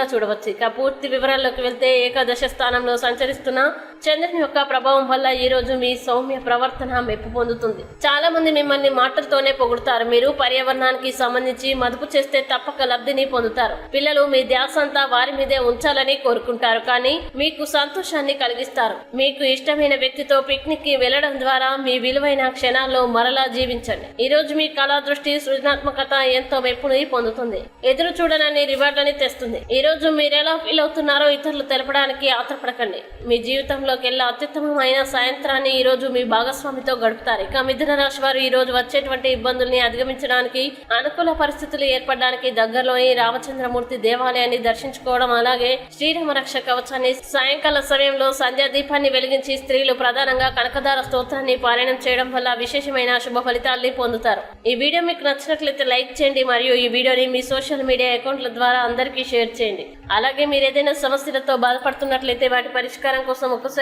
చూడవచ్చు. ఇక పూర్తి వివరాల్లోకి వెళ్తే ఏకాదశ స్థానంలో సంచరిస్తున్న చంద్రుని యొక్క ప్రభావం వల్ల ఈ రోజు మీ సౌమ్య ప్రవర్తన మెప్పు పొందుతుంది. చాలా మంది మిమ్మల్ని మాటలతోనే పొగుడుతారు. మీరు పర్యావరణానికి సంబంధించి మదుపు చేస్తే తప్పక లబ్ధిని పొందుతారు. పిల్లలు మీ ధ్యాస అంతా వారి మీదే ఉంచాలని కోరుకుంటారు. కానీ మీకు సంతోషాన్ని కలిగిస్తారు. మీకు ఇష్టమైన వ్యక్తితో పిక్నిక్కి వెళ్ళడం ద్వారా మీ విలువైన క్షణాల్లో మరలా జీవించండి. ఈ రోజు మీ కళా దృష్టి సృజనాత్మకత ఎంతో మెప్పుని పొందుతుంది. ఎదురు చూడనని రివార్డుని తెస్తుంది. ఈ రోజు మీరు ఎలా ఫీల్ అవుతున్నారో ఇతరులు తెలపడానికి ఆత్రపడకండి. మీ జీవితంలో వెళ్ళే అత్యుత్తమమైన సాయంత్రాన్ని ఈ రోజు మీ భాగస్వామితో గడుపుతారు. ఇక మిథున రాశి వారు ఈ రోజు వచ్చేటువంటి ఇబ్బందుల్ని అధిగమించడానికి అనుకూల పరిస్థితులు ఏర్పడడానికి దగ్గరలోని రామచంద్రమూర్తి దేవాలయాన్ని దర్శించుకోవడం అలాగే శ్రీరామ రక్ష కవచాన్ని సాయంకాల సమయంలో సంధ్యా దీపాన్ని వెలిగించి స్త్రీలు ప్రధానంగా కనకదార స్తోత్రాన్ని పారాయణం చేయడం వల్ల విశేషమైన శుభ ఫలితాల్ని పొందుతారు. ఈ వీడియో మీకు నచ్చినట్లయితే లైక్ చేయండి మరియు ఈ వీడియోని మీ సోషల్ మీడియా అకౌంట్ల ద్వారా అందరికీ షేర్ చేయండి. అలాగే మీరు ఏదైనా సమస్యలతో బాధపడుతున్నట్లయితే వాటి పరిష్కారం కోసం ఒకసారి